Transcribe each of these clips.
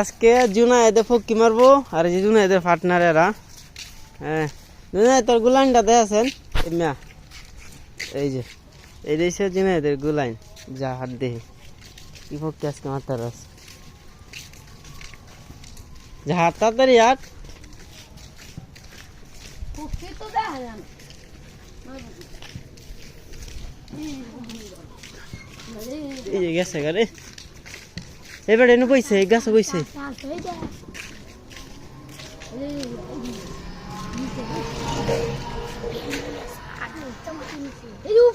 আজকে জুনা এদের ফকি মারবো আর যে জুনা এদের পার্টনার এরা। হ্যাঁ জুনা তোর গুলাইনটা দেখেছেন? মিয়া এই যে এই জুনা এদের গুলাইন। যা হাত দেখে কি ফকি আজকে মাতার আছে যা হাত তাড়াতাড়ি হাত। গেছে গাড়ি এবার এনে বইছে, এই গাছে বইছে।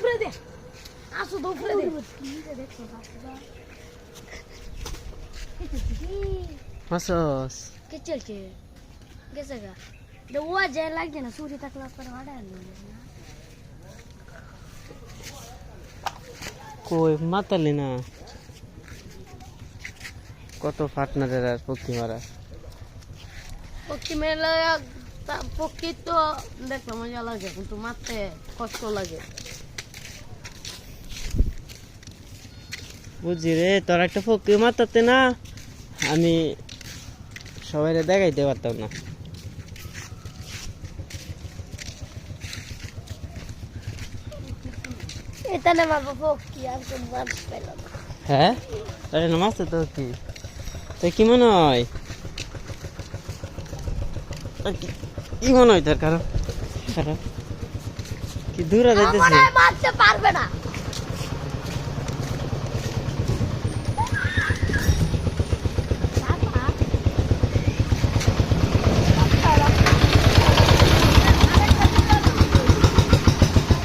দে দে হাসস কে চলছে গেছে গা তো ও যায় লাগছে না সূর্য তাকলা করে হাঁটা কই, মাতালি না। কত পার্টনারের আর পক্ষী মারা পক্ষী মেলা পক্ষী তো দেখলে মজা লাগে কিন্তু মারতে কষ্ট লাগে। বুঝছি রে তোর একটা পক্ষী মাতাতে না আমি সবাই দেখাইতে পারতাম না। এটা না বাবা পক্ষী আর পেল না। হ্যাঁ? আরে নমাজতে তো কি? তো কি মনে হয় কি- কি মনে হয় তোর কারও? কারও? কি দূরে যাইতেছে? মারতে পারবে না।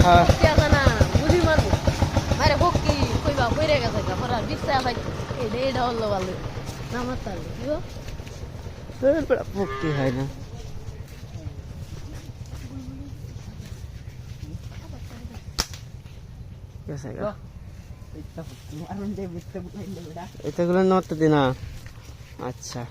হ্যাঁ। বুঝি মারবো আরে পক্ষী কইবা পইরে গেছে পরা বিছা ভাই এটা এটা হলো ভালো। গো পক্ষী হয় না। এতগুলো নত দিনা আচ্ছা